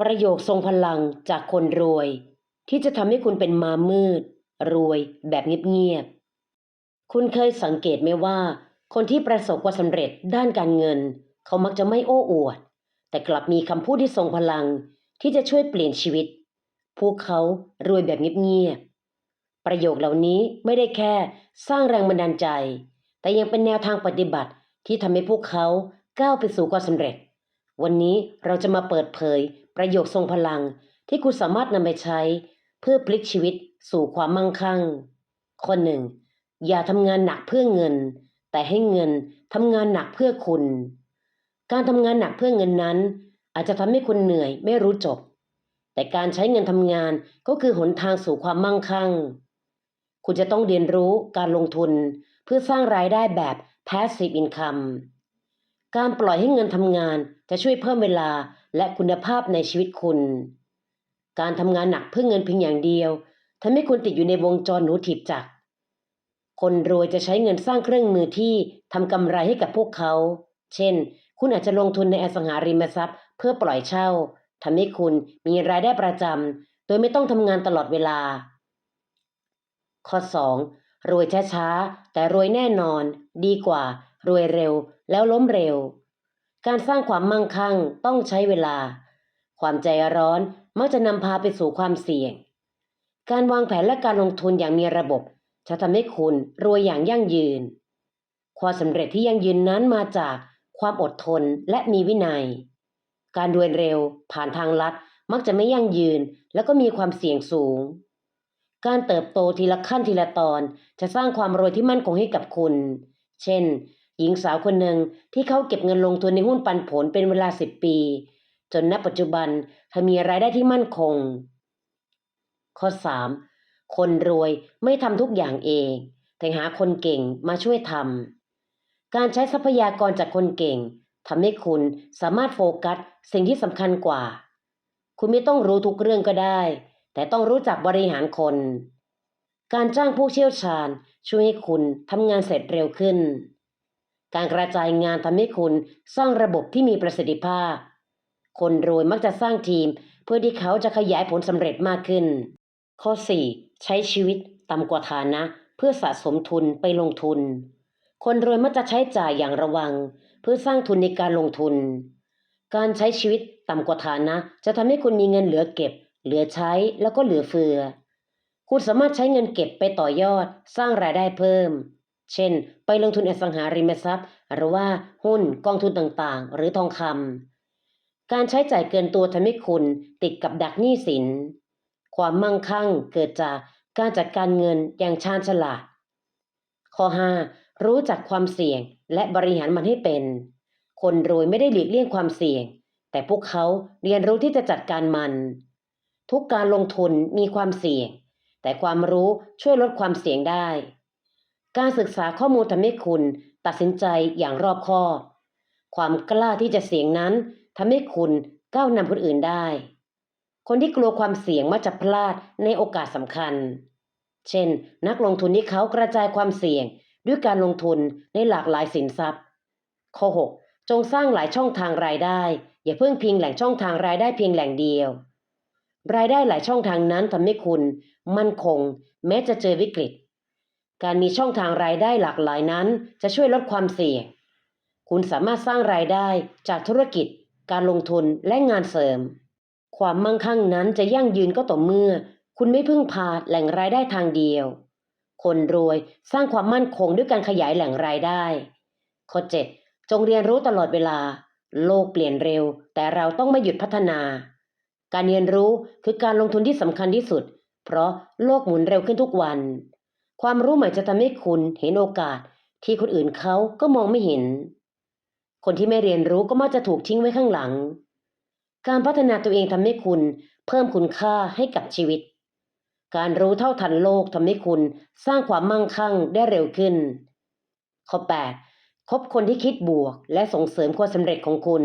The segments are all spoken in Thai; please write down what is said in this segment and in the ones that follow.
ประโยคทรงพลังจากคนรวย ที่จะทำให้คุณเป็นมามืด รวยแบบเงียบๆ คุณเคยสังเกตไหมว่า คนที่ประสบความสำเร็จด้านการเงิน เขามักจะไม่โอ้อวด แต่กลับมีคำพูดที่ทรงพลังที่จะช่วยเปลี่ยนชีวิต พวกเขารวยแบบเงียบๆ ประโยคเหล่านี้ไม่ได้แค่สร้างแรงบันดาลใจ แต่ยังเป็นแนวทางปฏิบัติที่ทำให้พวกเขาก้าวไปสู่ความสำเร็จ วันนี้เราจะมาเปิดเผย ประโยคทรงพลังที่คุณสามารถนำไปใช้เพื่อพลิกชีวิตสู่ความมั่งคั่งข้อหนึ่ง อย่าทำงานหนักเพื่อเงิน แต่ให้เงินทำงานหนักเพื่อคุณ การทำงานหนักเพื่อเงินนั้น อาจจะทำให้คุณเหนื่อยไม่รู้จบ แต่การใช้เงินทำงานก็คือหนทางสู่ความมั่งคั่ง คุณจะต้องเรียนรู้การลงทุนเพื่อสร้างรายได้แบบ passive income การปล่อยให้เงินทำงานจะช่วยเพิ่มเวลา และคุณภาพในชีวิตคุณ การทำงานหนักเพื่อเงินเพียงอย่างเดียวทำให้คุณติดอยู่ในวงจรหนูถีบจักรคนรวยจะใช้เงินสร้างเครื่องมือที่ทำกำไรให้กับพวกเขา เช่น คุณอาจจะลงทุนในอสังหาริมทรัพย์ เพื่อปล่อยเช่าทำให้คุณมีรายได้ประจำโดยไม่ต้องทำงานตลอดเวลา ข้อ 2. รวยช้าๆแต่รวยแน่นอน ดีกว่า รวยเร็วแล้วล้มเร็ว การสร้างความมั่งคั่งต้องใช้เวลา ความใจร้อนมักจะนำพาไปสู่ความเสี่ยง การวางแผนและการลงทุนอย่างมีระบบ จะทำให้คุณรวยอย่างยั่งยืน ความสำเร็จที่ยั่งยืนนั้นมาจากความอดทนและมีวินัย การรวยเร็วผ่านทางลัดมักจะไม่ยั่งยืนแล้วก็มีความเสี่ยงสูง การเติบโตทีละขั้นทีละตอนจะสร้างความรวยที่มั่นคงให้กับคุณ เช่น หญิงสาวคนหนึ่งที่เขาเก็บเงินลงทุนในหุ้นปันผลเป็นเวลา10ปี จนณปัจจุบันเธอมีรายได้ที่มั่นคง ข้อ 3. คนรวยไม่ทำทุกอย่างเอง แต่หาคนเก่งมาช่วยทำการใช้ทรัพยากรจากคนเก่งทำให้คุณสามารถโฟกัสสิ่งที่สำคัญกว่า คุณไม่ต้องรู้ทุกเรื่องก็ได้ แต่ต้องรู้จักบริหารคน การจ้างผู้เชี่ยวชาญช่วยให้คุณทำงานเสร็จเร็วขึ้น การกระจายงานทำให้คุณสร้างระบบที่มีประสิทธิภาพ คนรวยมักจะสร้างทีม เพื่อที่เขาจะขยายผลสำเร็จมากขึ้น ข้อ 4. ใช้ชีวิตต่ำกว่าฐานะ เพื่อสะสมทุนไปลงทุน คนรวยมักจะใช้จ่ายอย่างระวัง เพื่อสร้างทุนในการลงทุน การใช้ชีวิตต่ำกว่าฐานะ จะทำให้คุณมีเงินเหลือเก็บ เหลือใช้แล้วก็เหลือเฟือ คุณสามารถใช้เงินเก็บไปต่อยอด สร้างรายได้เพิ่ม เช่น ไปลงทุนอสังหาริมทรัพย์ หรือว่าหุ้นกองทุนต่างๆ หรือทองคำการใช้จ่ายเกินตัวทำให้คุณติดกับดักหนี้สิน ความมั่งคั่งเกิดจากการจัดการเงินอย่างชาญฉลาด ข้อ 5. รู้จักความเสี่ยงและบริหารมันให้เป็น คนรวยไม่ได้หลีกเลี่ยงความเสี่ยง แต่พวกเขาเรียนรู้ที่จะจัดการมัน ทุกการลงทุนมีความเสี่ยง แต่ความรู้ช่วยลดความเสี่ยงได้ การศึกษาข้อมูลทำให้คุณตัดสินใจอย่างรอบคอบ ความกล้าที่จะเสี่ยงนั้นทำให้คุณก้าวนำคนอื่นได้ คนที่กลัวความเสี่ยงมักจะพลาดในโอกาสสำคัญ เช่น นักลงทุนที่เขากระจายความเสี่ยงด้วยการลงทุนในหลากหลายสินทรัพย์ ข้อ 6 จงสร้างหลายช่องทางรายได้ อย่าเพิ่งพิงแหล่งช่องทางรายได้เพียงแหล่งเดียว รายได้หลายช่องทางนั้นทำให้คุณ มั่นคง แม้จะเจอวิกฤต การมีช่องทางรายได้หลากหลายนั้น จะช่วยลดความเสี่ยง คุณสามารถสร้างรายได้จากธุรกิจ การลงทุนและงานเสริม ความมั่งคั่งนั้นจะยั่งยืนก็ต่อเมื่อ คุณไม่พึ่งพาแหล่งรายได้ทางเดียว คนรวยสร้างความมั่นคงด้วยการขยายแหล่งรายได้ ข้อ 7 จงเรียนรู้ตลอดเวลา โลกเปลี่ยนเร็ว แต่เราต้องไม่หยุดพัฒนา การเรียนรู้คือการลงทุนที่สำคัญที่สุด เพราะโลกหมุนเร็วขึ้นทุกวัน ความรู้ใหม่จะทำให้คุณเห็นโอกาสที่คนอื่นเขาก็มองไม่เห็น คนที่ไม่เรียนรู้ก็มักจะถูกทิ้งไว้ข้างหลัง การพัฒนาตัวเองทำให้คุณเพิ่มคุณค่าให้กับชีวิต การรู้เท่าทันโลกทำให้คุณสร้างความมั่งคั่งได้เร็วขึ้น ข้อ 8 คบคนที่คิดบวกและส่งเสริมความสำเร็จของคุณ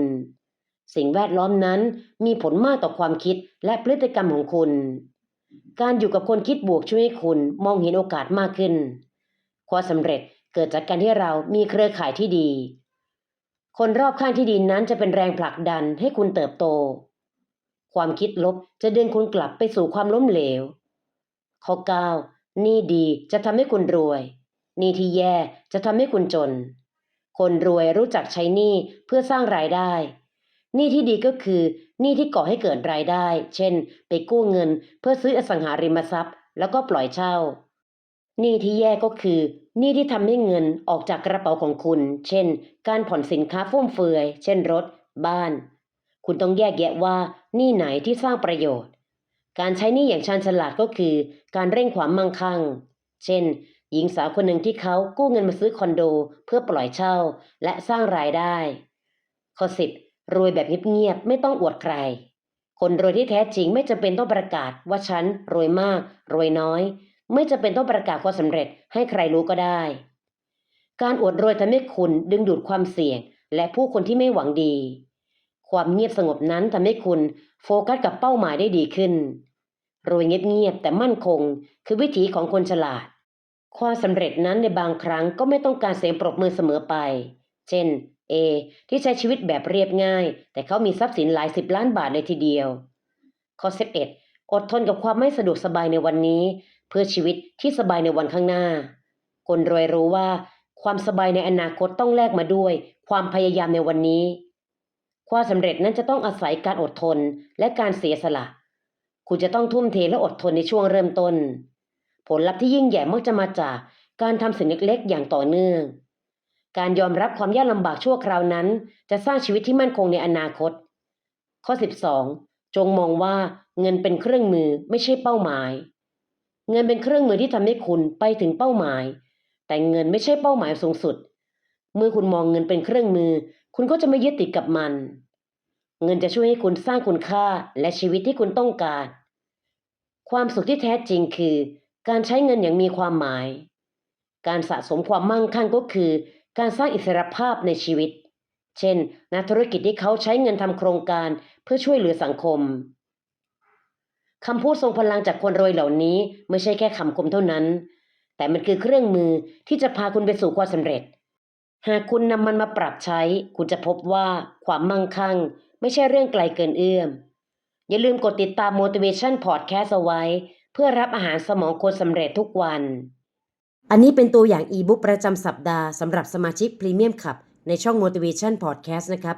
สิ่งแวดล้อมนั้นมีผลมากต่อความคิดและพฤติกรรมของคุณ การอยู่กับคนคิดบวกช่วยให้คุณมองเห็นโอกาสมากขึ้น ความสำเร็จเกิดจากการที่เรามีเครือข่ายที่ดี คนรอบข้างที่ดีนั้นจะเป็นแรงผลักดันให้คุณเติบโต ความคิดลบจะดึงคุณกลับไปสู่ความล้มเหลว ข้อ 9. นี้ดีจะทำให้คุณรวย นี้ที่แย่จะทำให้คุณจน คนรวยรู้จักใช้หนี้เพื่อสร้างรายได้หนี้ที่ดีก็คือ หนี้ที่ก่อให้เกิดรายได้ เช่น ไปกู้เงินเพื่อซื้ออสังหาริมทรัพย์ แล้วก็ปล่อยเช่า หนี้ที่แย่ก็คือหนี้ที่ทำให้เงินออกจากกระเป๋าของคุณ เช่น การผ่อนสินค้าฟุ่มเฟือย เช่นรถ บ้าน คุณต้องแยกแยะว่าหนี้ไหนที่สร้างประโยชน์ การใช้หนี้อย่างชาญฉลาดก็คือ การเร่งความมั่งคั่ง เช่น หญิงสาวคนหนึ่งที่เขากู้เงินมาซื้อคอนโด เพื่อปล่อยเช่า และสร้างรายได้ข้อ10 รวยแบบเงียบๆไม่ต้องอวดใคร คนรวยที่แท้จริงไม่จำเป็นต้องประกาศว่าฉันรวยมาก รวยน้อย ไม่จำเป็นต้องประกาศความสำเร็จให้ใครรู้ก็ได้ การอวดรวยทำให้คุณดึงดูดความเสี่ยง และผู้คนที่ไม่หวังดี ความเงียบสงบนั้นทำให้คุณโฟกัสกับเป้าหมายได้ดีขึ้น รวยเงียบๆแต่มั่นคง คือวิถีของคนฉลาด ความสำเร็จนั้นในบางครั้งก็ไม่ต้องการเสียงปรบมือเสมอไป เช่น เอที่ใช้ชีวิตแบบเรียบง่าย แต่เขามีทรัพย์สินหลายสิบล้านบาทเลยทีเดียว ข้อ 11 อดทนกับความไม่สะดวกสบายในวันนี้ เพื่อชีวิตที่สบายในวันข้างหน้า คนรวยรู้ว่า ความสบายในอนาคตต้องแลกมาด้วย ความพยายามในวันนี้ ความสำเร็จนั้นจะต้องอาศัยการอดทนและการเสียสละ คุณจะต้องทุ่มเทและอดทนในช่วงเริ่มต้น ผลลัพธ์ที่ยิ่งใหญ่มักจะมาจากการทำสิ่งเล็กๆ อย่างต่อเนื่อง การยอมรับความยากลำบากชั่วคราวนั้น จะสร้างชีวิตที่มั่นคงในอนาคต ข้อ 12 จงมองว่าเงินเป็นเครื่องมือไม่ใช่เป้าหมาย เงินเป็นเครื่องมือที่ทำให้คุณไปถึงเป้าหมาย แต่เงินไม่ใช่เป้าหมายสูงสุด เมื่อคุณมองเงินเป็นเครื่องมือ คุณก็จะไม่ยึดติดกับมัน เงินจะช่วยให้คุณสร้างคุณค่าและชีวิตที่คุณต้องการ ความสุขที่แท้จริงคือ การใช้เงินอย่างมีความหมาย การสะสมความมั่งคั่งก็คือ การสร้างอิสรภาพในชีวิต เช่น นักธุรกิจที่เขาใช้เงินทำโครงการเพื่อช่วยเหลือสังคมคำพูดทรงพลังจากคนรวยเหล่านี้ไม่ใช่แค่คำคมเท่านั้น แต่มันคือเครื่องมือที่จะพาคุณไปสู่ความสำเร็จ หากคุณนำมันมาปรับใช้ คุณจะพบว่าความมั่งคั่ง ไม่ใช่เรื่องไกลเกินเอื้อม อย่าลืมกดติดตาม motivation podcast เอาไว้ เพื่อรับอาหารสมองคนสำเร็จทุกวัน อันนี้เป็นตัวอย่างอีบุ๊กประจำสัปดาห์สำหรับสมาชิกพรีเมียมขับในช่อง motivation podcast นะครับ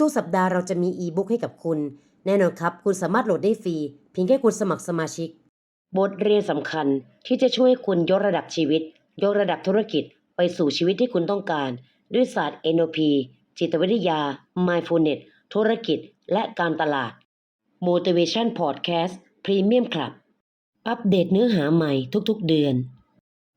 ทุกๆ สัปดาห์เราจะมีอีบุ๊กให้กับคุณ แน่นอนครับ คุณสามารถโหลดได้ฟรี เพียงแค่คุณสมัครสมาชิก บทเรียนสำคัญที่จะช่วยคุณยกระดับชีวิต ยกระดับธุรกิจ ไปสู่ชีวิตที่คุณต้องการ ด้วยศาสตร์ NLP จิตวิทยา Mindfulness ธุรกิจ และการตลาด Motivation Podcast Premium Club อัปเดตเนื้อหาใหม่ทุกๆ เดือน